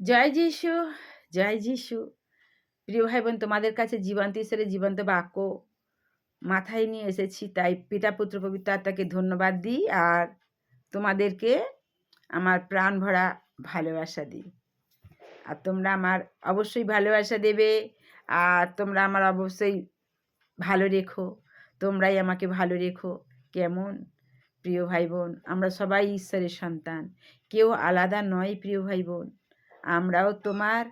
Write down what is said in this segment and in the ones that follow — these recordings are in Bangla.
জয় যিশু জয় যিশু। প্রিয় ভাই বোন তোমাদের কাছে জীবন্ত ঈশ্বরের জীবন্ত বাক্য মাথায় নিয়ে এসেছি, তাই পিতা, পুত্র, পবিত্র আত্মাকে ধন্যবাদ দিই আর তোমাদেরকে আমার প্রাণ ভরা ভালোবাসা দিই। আর তোমরা আমার অবশ্যই ভালোবাসা দেবে আর তোমরা আমার অবশ্যই ভালো রেখো, তোমরাই আমাকে ভালো রেখো। কেমন? প্রিয় ভাই বোন আমরা সবাই ঈশ্বরের সন্তান, কেউ আলাদা নয় প্রিয় ভাই বোন আমরাও তোমার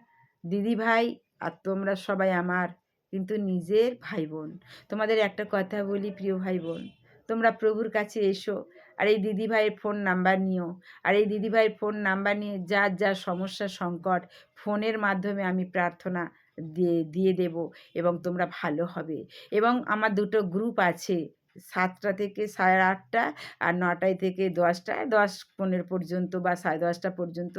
দিদি ভাই আর তোমরা সবাই আমার কিন্তু নিজের ভাই বোন তোমাদের একটা কথা বলি প্রিয় ভাই বোন তোমরা প্রভুর কাছে এসো আর এই দিদি ভাইয়ের ফোন নাম্বার নিও। আর এই দিদি ভাইয়ের ফোন নাম্বার নিয়ে যার যা সমস্যা, সংকট, ফোনের মাধ্যমে আমি প্রার্থনা দিয়ে দিয়ে দেব এবং তোমরা ভালো হবে। এবং আমার দুটো গ্রুপ আছে সাতটা থেকে সাড়ে আটটা আর নটায় থেকে দশটা, দশ পনেরো পর্যন্ত বা সাড়ে দশটা পর্যন্ত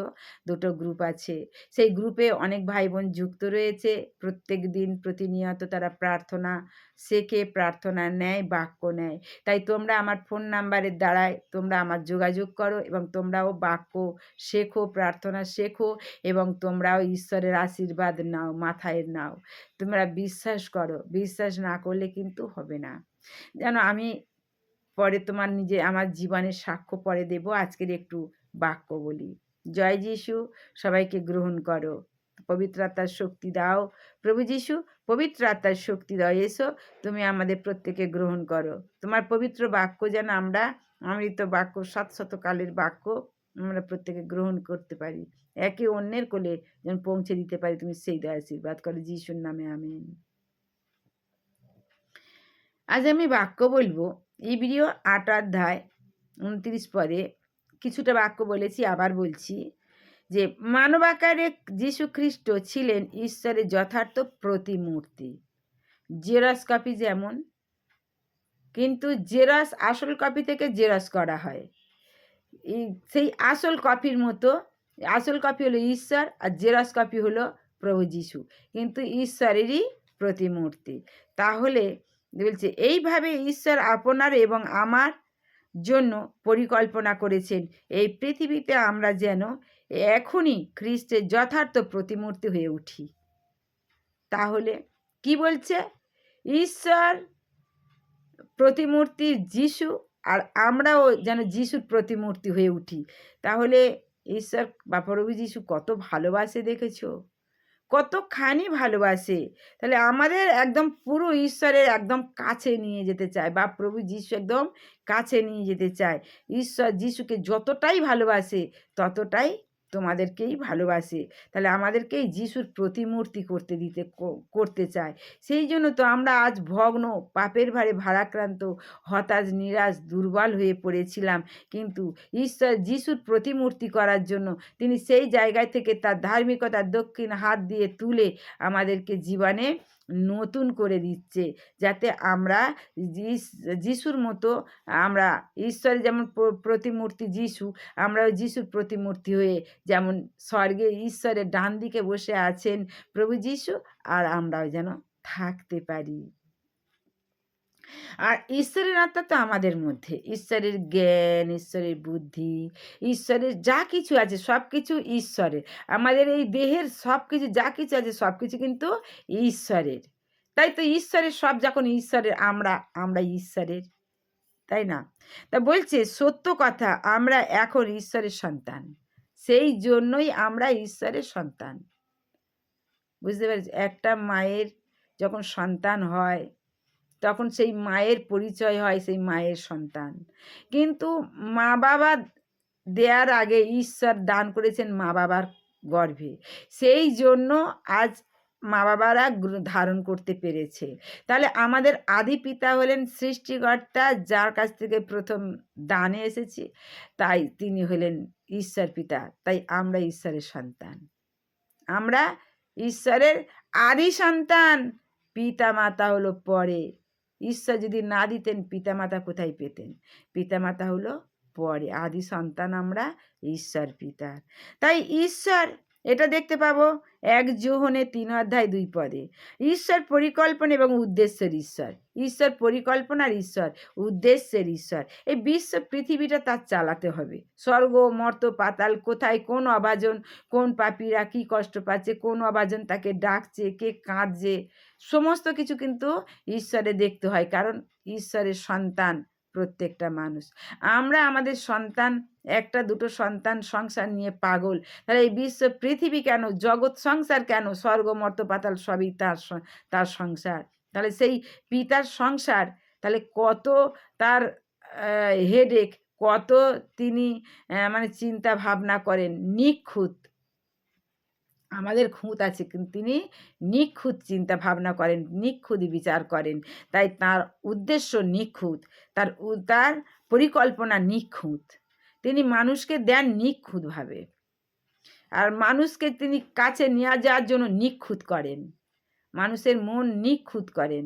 দুটো গ্রুপ আছে। সেই গ্রুপে অনেক ভাই বোন যুক্ত রয়েছে। প্রত্যেক দিন প্রতিনিয়ত তারা প্রার্থনা শেখে, প্রার্থনা নেয়, বাক্য নেয়। তাই তোমরা আমার ফোন নাম্বারের দ্বারায় তোমরা আমার যোগাযোগ করো এবং তোমরাও বাক্য শেখো, প্রার্থনা শেখো এবং তোমরাও ঈশ্বরের আশীর্বাদ নাও, মাথায় নাও। তোমরা বিশ্বাস করো, বিশ্বাস না করলে কিন্তু হবে না। যেন আমি পরে তোমার নিজে, আমার জীবনের সাক্ষ্য পরে দেব, আজকের একটু বাক্য বলি। জয় যিশু, সবাইকে গ্রহণ করো। পবিত্র আত্মার শক্তি দাও। প্রভু যিশু, পবিত্র আত্মার শক্তি দাও। এসো, তুমি আমাদের প্রত্যেকে গ্রহণ করো। তোমার পবিত্র বাক্য যেন আমরা, অমৃত বাক্য, সাত শতকালের বাক্য আমরা প্রত্যেকে গ্রহণ করতে পারি। একে অন্যের কোলে যেন পৌঁছে দিতে পারি। তুমি সেই দয় আশীর্বাদ করো। যিশুর নামে, আমিন। আজ আমি বাক্য বলব ভিডিও আট অধ্যায় উনত্রিশ পরে কিছুটা বাক্য বলেছি, আবার বলছি যে মানব আকারে যীশু খ্রিস্ট ছিলেন ঈশ্বরের যথার্থ প্রতিমূর্তি। জেরস কপি যেমন, কিন্তু জেরস আসল কপি থেকে জেরস করা হয়। সেই আসল কপির মতো, আসল কপি হলো ঈশ্বর আর জেরস কপি হলো প্রভু যিশু। কিন্তু ঈশ্বরেরই প্রতিমূর্তি। তাহলে বলছে, এইভাবে ঈশ্বর আপনার এবং আমার জন্য পরিকল্পনা করেছেন। এই পৃথিবীতে আমরা যেন এখনই খ্রিস্টের যথার্থ প্রতিমূর্তি হয়ে উঠি। তাহলে কি বলছে? ঈশ্বর প্রতিমূর্তি যিশু আর আমরাও যেন যিশুর প্রতিমূর্তি হয়ে উঠি। তাহলে ঈশ্বর বা প্রভু যিশু কত ভালোবাসে দেখেছ? কতখানি ভালোবাসে। তাহলে আমাদের একদম পুরো ঈশ্বরের একদম কাছে নিয়ে যেতে চায় বা প্রভু যিশু একদম কাছে নিয়ে যেতে চায়। ঈশ্বর যিশুকে যতটাই ভালোবাসে ততটাই তোমাদেরকেই ভালোবাসে। তাহলে আমাদেরকেই যিশুর প্রতিমূর্তি করতে দিতে করতে চায়। সেই জন্য তো আমরা আজ ভগ্ন, পাপের ভারে ভারাক্রান্ত, হতাশ, নিরাশ, দুর্বল হয়ে পড়েছিলাম। কিন্তু ঈশ্বর যিশুর প্রতিমূর্তি করার জন্য তিনি সেই জায়গায় থেকে তার ধার্মিকতার দক্ষিণ হাত দিয়ে তুলে আমাদেরকে জীবনে নতুন করে দিচ্ছে। যাতে আমরা যিশুর মতো আমরা ঈশ্বরের যেমন প্রতিমূর্তি যিশু ওই যিশুর প্রতিমূর্তি হয়ে যেমন স্বর্গে ঈশ্বরের ডান দিকে বসে আছেন প্রভু যিশু, আর আমরাও যেন থাকতে পারি। আর ঈশ্বরের আত্মা তো আমাদের মধ্যে। ঈশ্বরের জ্ঞান, ঈশ্বরের বুদ্ধি, ঈশ্বরের যা কিছু আছে সব কিছু ঈশ্বরের। আমাদের এই দেহের সব কিছু যা কিছু আছে সব কিছু কিন্তু ঈশ্বরের। তাই তো ঈশ্বরের সব যখন ঈশ্বরের, আমরা আমরা ঈশ্বরের। তাই না? তা বলছে, সত্য কথা, আমরা এখন ঈশ্বরের সন্তান। সেই জন্যই আমরা ঈশ্বরের সন্তান। বুঝতে পারছি? একটা মায়ের যখন সন্তান হয় তখন সেই মায়ের পরিচয় হয়, সেই মায়ের সন্তান। কিন্তু মা বাবা দেওয়ার আগে ঈশ্বর দান করেছেন মা বাবার গর্ভে। সেই জন্য আজ মা বাবারা ধারণ করতে পেরেছে। তাহলে আমাদের আদি পিতা হলেন সৃষ্টিকর্তা, যার কাছ থেকে প্রথম দানে এসেছি, তাই তিনি হলেন ঈশ্বর পিতা। তাই আমরা ঈশ্বরের সন্তান। আমরা ঈশ্বরের আদি সন্তান পিতা মাতা হলো পরে। ঈশ্বর যদি না দিতেন, পিতামাতা কোথায় পেতেন? পিতামাতা হলো পরে, আদি সন্তান আমরা ঈশ্বর পিতার। তাই ঈশ্বর এটা দেখতে পাবো। এক যোহনে তিন অধ্যায় দুই পদে। ঈশ্বর পরিকল্পনা এবং উদ্দেশ্যের ঈশ্বর। ঈশ্বর পরিকল্পনার ঈশ্বর, উদ্দেশ্যের ঈশ্বর। এই বিশ্ব পৃথিবীটা তার চালাতে হবে। স্বর্গ, মর্ত, পাতাল, কোথায়, কোন অভাজন কোন পাপীরা কি কষ্ট পাচ্ছে, কোন অভাজন তাকে ডাকছে, কে কাঁদছে, সমস্ত কিছু কিন্তু ঈশ্বরে দেখতে হয়। কারণ ঈশ্বরের সন্তান প্রত্যেকটা মানুষ। আমরা আমাদের সন্তান একটা, দুটো সন্তান সংসার নিয়ে পাগল। তাহলে এই বিশ্ব পৃথিবী কেন, জগৎ সংসার কেন, স্বর্গ, মর্ত, পাতাল সবই তার তার সংসার? তাহলে সেই পিতার সংসার, তাহলে কত তার হেডেক কত তিনি মানে চিন্তা ভাবনা করেন, নিখুঁত। আমাদের খুঁত আছে, কিন্তু তিনি নিখুঁত চিন্তা ভাবনা করেন, নিখুঁত বিচার করেন। তাই তার উদ্দেশ্য নিখুঁত, তার তার পরিকল্পনা নিখুঁত। তিনি মানুষকে দেন নিখুঁতভাবে। আর মানুষকে তিনি কাছে নিয়ে যাওয়ার জন্য নিখুঁত করেন। মানুষের মন নিখুঁত করেন।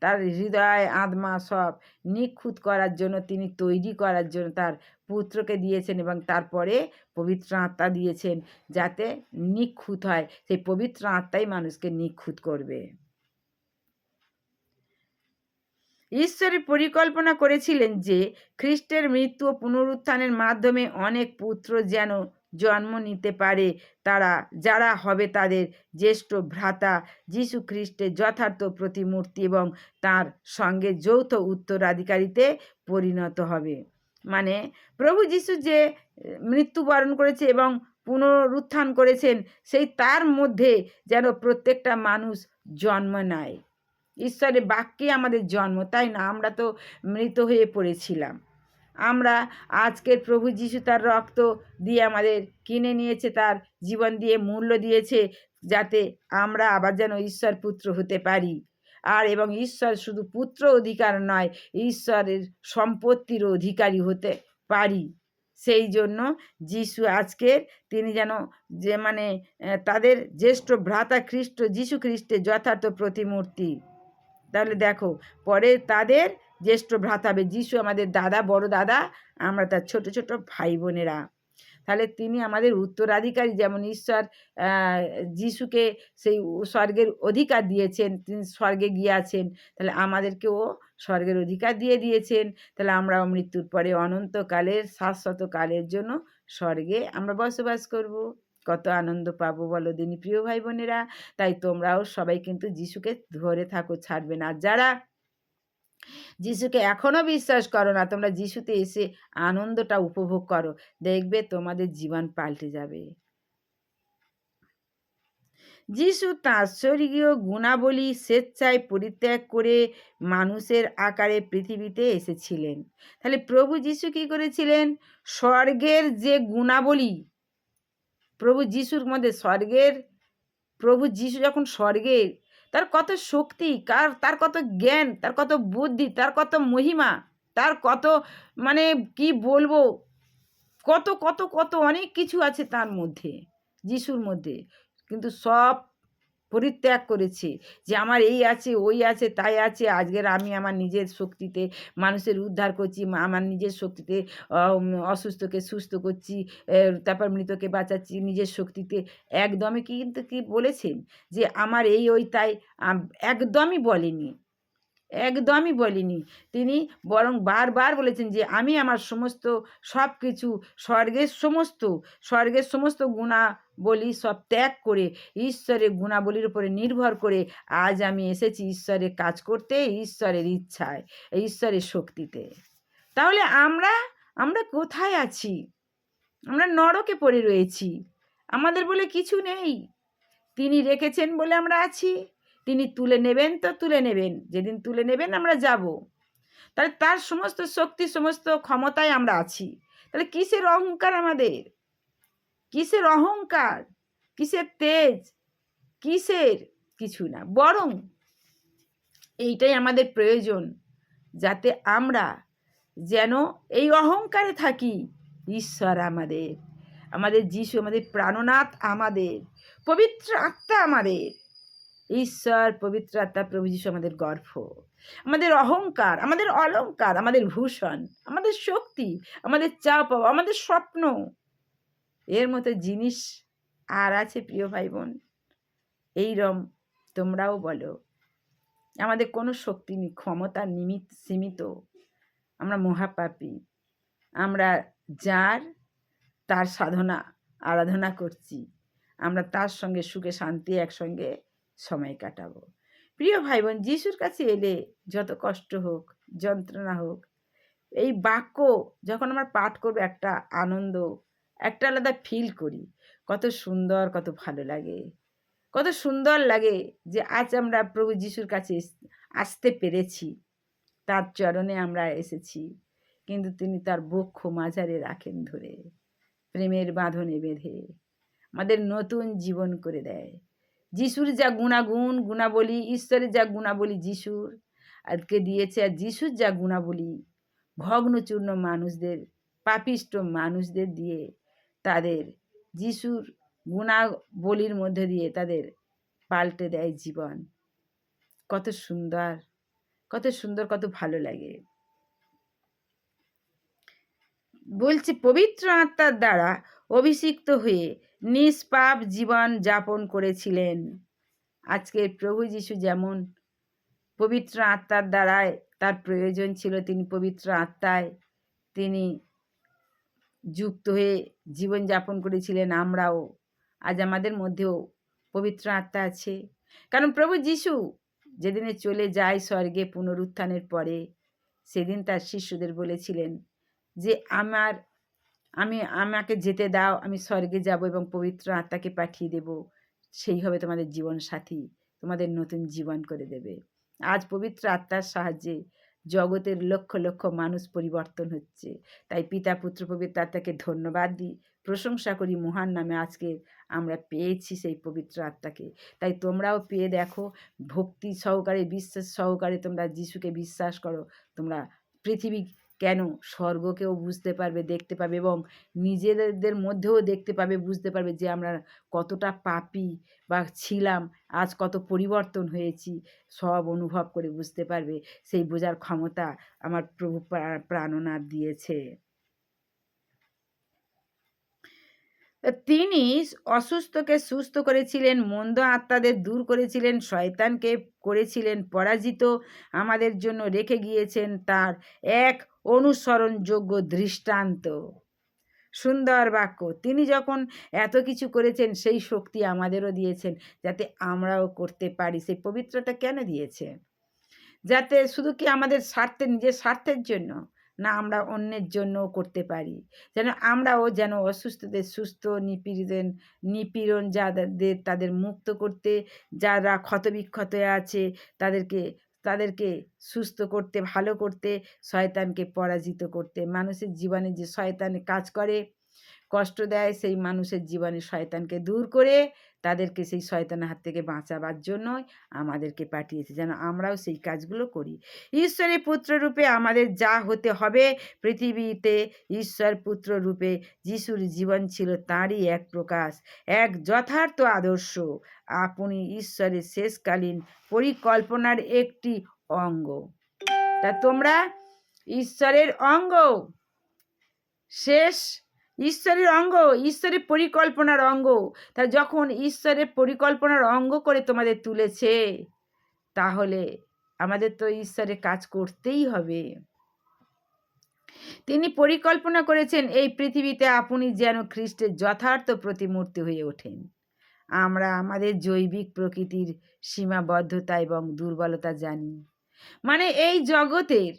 তার হৃদয়, আত্মা সব নিখুঁত করার জন্য, তিনি তৈরি করার জন্য তার পুত্রকে দিয়েছেন এবং তারপরে পবিত্র আত্মা দিয়েছেন যাতে নিখুঁত হয়। সেই পবিত্র আত্মাই মানুষকে নিখুঁত করবে। ঈশ্বরের পরিকল্পনা করেছিলেন যে খ্রিস্টের মৃত্যু ও পুনরুত্থানের মাধ্যমে অনেক পুত্র যেন জন্ম নিতে পারে। তারা, যারা হবে তাদের জ্যেষ্ঠ ভ্রাতা যীশু খ্রিস্টের যথার্থ প্রতিমূর্তি এবং তার সঙ্গে যৌথ উত্তরাধিকারীতে পরিণত হবে। মানে প্রভু যীশু যে মৃত্যুবরণ করেছে এবং পুনরুত্থান করেছেন, সেই তার মধ্যে যেন প্রত্যেকটা মানুষ জন্ম নেয়। ঈশ্বরের বাক্যে আমাদের জন্ম, তাই না? আমরা তো মৃত হয়ে পড়েছিলাম। আমরা আজকের প্রভু যিশু তার রক্ত দিয়ে আমাদের কিনে নিয়েছে, তার জীবন দিয়ে মূল্য দিয়েছে, যাতে আমরা আবার যেন ঈশ্বর পুত্র হতে পারি। আর এবং ঈশ্বর শুধু পুত্র অধিকার নয়, ঈশ্বরের সম্পত্তির অধিকারী হতে পারি। সেই জন্য যিশু আজকের তিনি যেন যে মানে তাদের জ্যেষ্ঠ ভ্রাতা খ্রিস্ট, যিশু খ্রিস্টের যথার্থ প্রতিমূর্তি। তাহলে দেখো, পরে তাদের জ্যেষ্ঠ ভ্রাতা হবে, যিশু আমাদের দাদা, বড় দাদা, আমরা তার ছোট ছোট ভাই বোনেরা তাহলে তিনি আমাদের উত্তরাধিকারী, যেমন ঈশ্বর যিশুকে সেই স্বর্গের অধিকার দিয়েছেন, তিনি স্বর্গে গিয়ে আছেন তাহলে আমাদেরকেও স্বর্গের অধিকার দিয়ে দিয়েছেন, তাহলে আমরাও মৃত্যুর পরে অনন্তকালের শাশ্বত কালের জন্য স্বর্গে আমরা বসবাস করব। কত আনন্দ পাবো বলো দিনী। প্রিয় ভাই বোনেরা তাই তোমরাও সবাই কিন্তু যিশুকে ধরে থাকো, ছাড়বে না। যারা যিশুকে এখনও বিশ্বাস করো না, তোমরা যিশুতে এসে আনন্দটা উপভোগ করো। দেখবে তোমাদের জীবন পাল্টে যাবে। যিশু তাঁর স্বর্গীয় গুণাবলী স্বেচ্ছায় পরিত্যাগ করে মানুষের আকারে পৃথিবীতে এসেছিলেন। তাহলে প্রভু যিশু কি করেছিলেন? স্বর্গের যে গুণাবলী প্রভু যিশুর মধ্যে স্বর্গের, প্রভু যিশু যখন স্বর্গের, তার কত শক্তি, কার, তার কত জ্ঞান, তার কত বুদ্ধি, তার কত মহিমা, তার কত মানে কি বলব, কত কত কত অনেক কিছু আছে তার মধ্যে, যিশুর মধ্যে। কিন্তু সব পরিত্যাগ করেছে যে আমার এই আছে, ওই আছে, তাই আছে। আজকের আমি আমার নিজের শক্তিতে মানুষের উদ্ধার করছি আমার নিজের শক্তিতে অসুস্থকে সুস্থ করছি তারপর মৃতকে বাঁচাচ্ছি, নিজের শক্তিতে। একদমই কিন্তু কি বলেছেন যে আমার এই, ওই, তাই একদমই বলেনি। একদমই বলেনি। তিনি বরং বারবার বলেছেন যে আমি আমার সমস্ত সব কিছু স্বর্গের সমস্ত স্বর্গের সমস্ত গুণাবলী সব ত্যাগ করে ঈশ্বরের গুণাবলীর উপরে নির্ভর করে আজ আমি এসেছি ঈশ্বরের কাজ করতে, ঈশ্বরের ইচ্ছায়, ঈশ্বরের শক্তিতে। তাহলে আমরা আমরা কোথায় আছি? আমরা নরকে পড়ে রয়েছি। আমাদের বলে কিছু নেই। তিনি রেখেছেন বলে আমরা আছি। তিনি তুলে নেবেন তো তুলে নেবেন। যেদিন তুলে নেবেন আমরা যাব। তাহলে তার সমস্ত শক্তি, সমস্ত ক্ষমতায় আমরা আছি। তাহলে কিসের অহংকার আমাদের? কিসের অহংকার? কিসের তেজ? কিসের? কিছু না, বরং এইটাই আমাদের প্রয়োজন, যাতে আমরা যেন এই অহংকারে থাকি। ঈশ্বর আমাদের আমাদের যিশু আমাদের, প্রাণনাথ আমাদের, পবিত্র আত্মা আমাদের। ঈশ্বর, পবিত্র আত্মা, প্রভু যিশু আমাদের গর্ভ। আমাদের অহংকার, আমাদের অলংকার, আমাদের ভূষণ, আমাদের শক্তি, আমাদের চা পাওয়া, আমাদের স্বপ্ন। এর মতো জিনিস আর আছে প্রিয় ভাই বোন এইরম তোমরাও বলো। আমাদের কোনো শক্তি ক্ষমতা নিমিত, সীমিত। আমরা মহাপাপী। আমরা যার, তার সাধনা, আরাধনা করছি। আমরা তার সঙ্গে সুখে, শান্তি একসঙ্গে সময় কাটাবো। প্রিয় ভাই বোন যিশুর কাছে এলে যত কষ্ট হোক, যন্ত্রণা হোক, এই বাক্য যখন আমরা পাঠ করব একটা আনন্দ একটা আলাদা ফিল করি। কত সুন্দর, কত ভালো লাগে। কত সুন্দর লাগে যে আজ আমরা প্রভু যিশুর কাছে আসতে পেরেছি। তার চরণে আমরা এসেছি। কিন্তু তিনি তার বক্ষ মাঝারে রাখেন ধরে। প্রেমের বাঁধনে বেঁধে আমাদের নতুন জীবন করে দেয়। যিশুর যা গুণাগুণ, গুণাবলী, ঈশ্বরের যা গুণাবলী যিশুর, আজকে দিয়েছে। আর যিশুর যা গুণাবলী, ভগ্নচূর্ণ মানুষদের, পাপিষ্ট মানুষদের দিয়ে তাদের যিশুর গুণাবলীর মধ্যে দিয়ে তাদের পাল্টে দেয় জীবন। কত সুন্দর কত সুন্দর, কত ভালো লাগে। বলছে, পবিত্র আত্মার দ্বারা অভিষিক্ত হয়ে নিষ্পাপ জীবন যাপন করেছিলেন। আজকে প্রভু যিশু যেমন পবিত্র আত্মার দ্বারায় তার প্রয়োজন ছিল, তিনি পবিত্র আত্মায় তিনি যুক্ত হয়ে জীবনযাপন করেছিলেন আমরাও। আজ আমাদের মধ্যেও পবিত্র আত্মা আছে। কারণ প্রভু যিশু যেদিনে চলে যায় স্বর্গে পুনরুত্থানের পরে, সেদিন তার শিষ্যদের বলেছিলেন যে, আমার, আমি, আমাকে যেতে দাও, আমি স্বর্গে যাব এবং পবিত্র আত্মাকে পাঠিয়ে দেব। সেই হবে তোমাদের জীবন সাথী তোমাদের নতুন জীবন করে দেবে। আজ পবিত্র আত্মার সাহায্যে জগতের লক্ষ লক্ষ মানুষ পরিবর্তন হচ্ছে। তাই পিতা, পুত্র, পবিত্র আত্মাকে ধন্যবাদ দিই। প্রশংসা করি মহান নামে আজকে আমরা পেয়েছি সেই পবিত্র আত্মাকে। তাই তোমরাও পেয়ে দেখো, ভক্তি সহকারে, বিশ্বাস সহকারে তোমরা যিশুকে বিশ্বাস করো। তোমরা পৃথিবী কেন? স্বর্গকেও বুঝতে পারবে, দেখতে পাবে এবং নিজেদের মধ্যেও দেখতে পাবে, বুঝতে পারবে যে আমরা কতটা পাপি বা ছিলাম, আজ কত পরিবর্তন হয়েছি, সব অনুভব করে বুঝতে পারবে। সেই বোঝার ক্ষমতা আমার প্রভু প্রাণনাথ দিয়েছে। তিনি অসুস্থকে সুস্থ করেছিলেন, মন্দ আত্মাদের দূর করেছিলেন, শয়তানকে করেছিলেন, পরাজিত আমাদের জন্য রেখে গিয়েছেন তার এক অনুসরণযোগ্য দৃষ্টান্ত। সুন্দর বাক্য। তিনি যখন এত কিছু করেছেন, সেই শক্তি আমাদেরও দিয়েছেন, যাতে আমরাও করতে পারি। সেই পবিত্রতা কেন দিয়েছে? যাতে শুধু কি আমাদের স্বার্থে, নিজের স্বার্থের জন্য? না আমরা অন্যের জন্যও করতে পারি। যেন আমরাও যেন অসুস্থদের সুস্থ নিপীড়ন নিপীড়ন যাদের তাদের মুক্ত করতে, যারা ক্ষতবিক্ষত আছে, তাদেরকে তাদেরকে সুস্থ করতে, ভালো করতে, শয়তানকে পরাজিত করতে। মানুষের জীবনে যে শয়তানে কাজ করে কষ্ট দেয় সেই মানুষের জীবনে শয়তানকে দূর করে তাদেরকে সেই শয়তানের হাত থেকে বাঁচাবার জন্যই আমাদেরকে পাঠিয়েছে, যেন আমরাও সেই কাজগুলো করি। ঈশ্বরের পুত্র রূপে আমাদের যা হতে হবে পৃথিবীতে ঈশ্বর পুত্র রূপে যিশুর জীবন ছিল তাঁরই এক প্রকাশ, এক যথার্থ আদর্শ। আপনি ঈশ্বরের শেষকালীন পরিকল্পনার একটি অঙ্গ। তা তোমরা ঈশ্বরের অঙ্গ। শেষ ঈশ্বরের অঙ্গ, ঈশ্বরের পরিকল্পনার অঙ্গ। তা যখন ঈশ্বরের পরিকল্পনার অঙ্গ করে তোমাদের তুলেছে, তাহলে আমাদের তো ঈশ্বরের কাজ করতেই হবে। তিনি পরিকল্পনা করেছেন, এই পৃথিবীতে আপনি যেন খ্রিস্টের যথার্থ প্রতিমূর্তি হয়ে ওঠেন। আমরা আমাদের জৈবিক প্রকৃতির সীমাবদ্ধতা এবং দুর্বলতা জানি। মানে এই জগতের,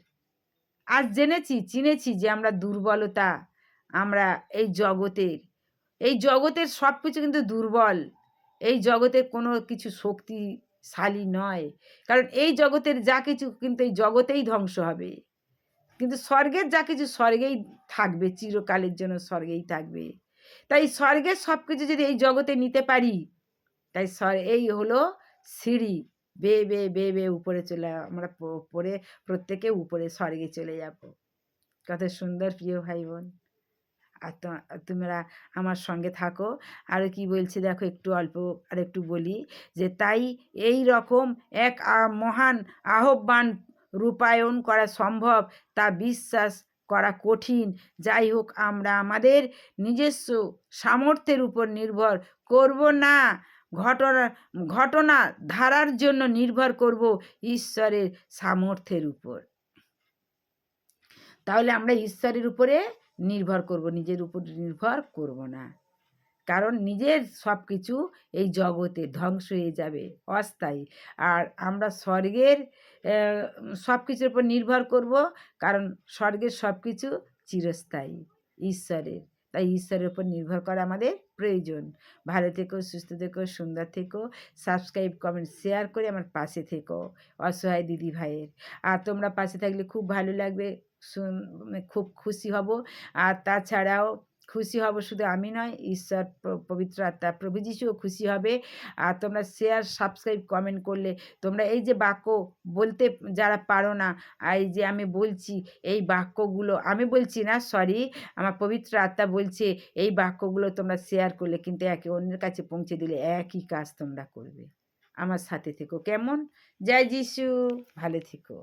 আজ জেনেছি, চিনেছি যে আমরা দুর্বলতা আমরা এই জগতের এই জগতের সব কিছু কিন্তু দুর্বল। এই জগতের কোনো কিছু শক্তিশালী নয়। কারণ এই জগতের যা কিছু কিন্তু এই জগতেই ধ্বংস হবে। কিন্তু স্বর্গের যা কিছু স্বর্গেই থাকবে, চিরকালের জন্য স্বর্গেই থাকবে। তাই স্বর্গের সব কিছু যদি এই জগতে নিতে পারি, তাই এই হলো সিঁড়ি। বে বে বে বে, উপরে চলে আমরা পড়ে প্রত্যেকে উপরে, স্বর্গে চলে যাব। কত সুন্দর, প্রিয় ভাই বোন আর তোমরা আমার সঙ্গে থাকো। আর কি বলছে দেখো, একটু অল্প আর একটু বলি যে তাই এই রকম এক মহান আহ্বান রূপায়ণ করা সম্ভব, তা বিশ্বাস করা কঠিন। যাই হোক, আমরা আমাদের নিজস্ব সামর্থ্যের উপর নির্ভর করব না। ঘটনা ঘটনা ধারার জন্য নির্ভর করব ঈশ্বরের সামর্থ্যের উপর। তাহলে আমরা ঈশ্বরের উপরে নির্ভর করব, নিজের উপর নির্ভর করব না। কারণ নিজের সব কিছু এই জগতে ধ্বংস হয়ে যাবে, অস্থায়ী। আর আমরা স্বর্গের সব কিছুর উপর নির্ভর করব, কারণ স্বর্গের সব কিছু চিরস্থায়ী, ঈশ্বরের। তাই ঈশ্বরের উপর নির্ভর করা আমাদের প্রয়োজন। ভালো থেকো, সুস্থ থেকো, সুন্দর থেকো সাবস্ক্রাইব কমেন্ট শেয়ার করে আমার পাশে থেকো, অসহায় দিদি ভাইয়ের। আর তোমরা পাশে থাকলে খুব ভালো লাগবে মানে খুব খুশি হব। আর তাছাড়াও খুশি হব শুধু আমি নয়, ঈশ্বর পবিত্র আত্মা প্রভু যিশুও খুশি হবে। আর তোমরা শেয়ার সাবস্ক্রাইব কমেন্ট করলে তোমরা এই যে বাক্য বলতে যারা পারো না এই যে আমি বলছি, এই বাক্যগুলো আমি বলছি না সরি আমার পবিত্র আত্মা বলছে, এই বাক্যগুলো তোমরা শেয়ার করলে কিন্তু একে অন্যের কাছে পৌঁছে দিলে একই কাজ তোমরা করবে। আমার সাথে থেকো কেমন? জয় যিশু, ভালো থেকো।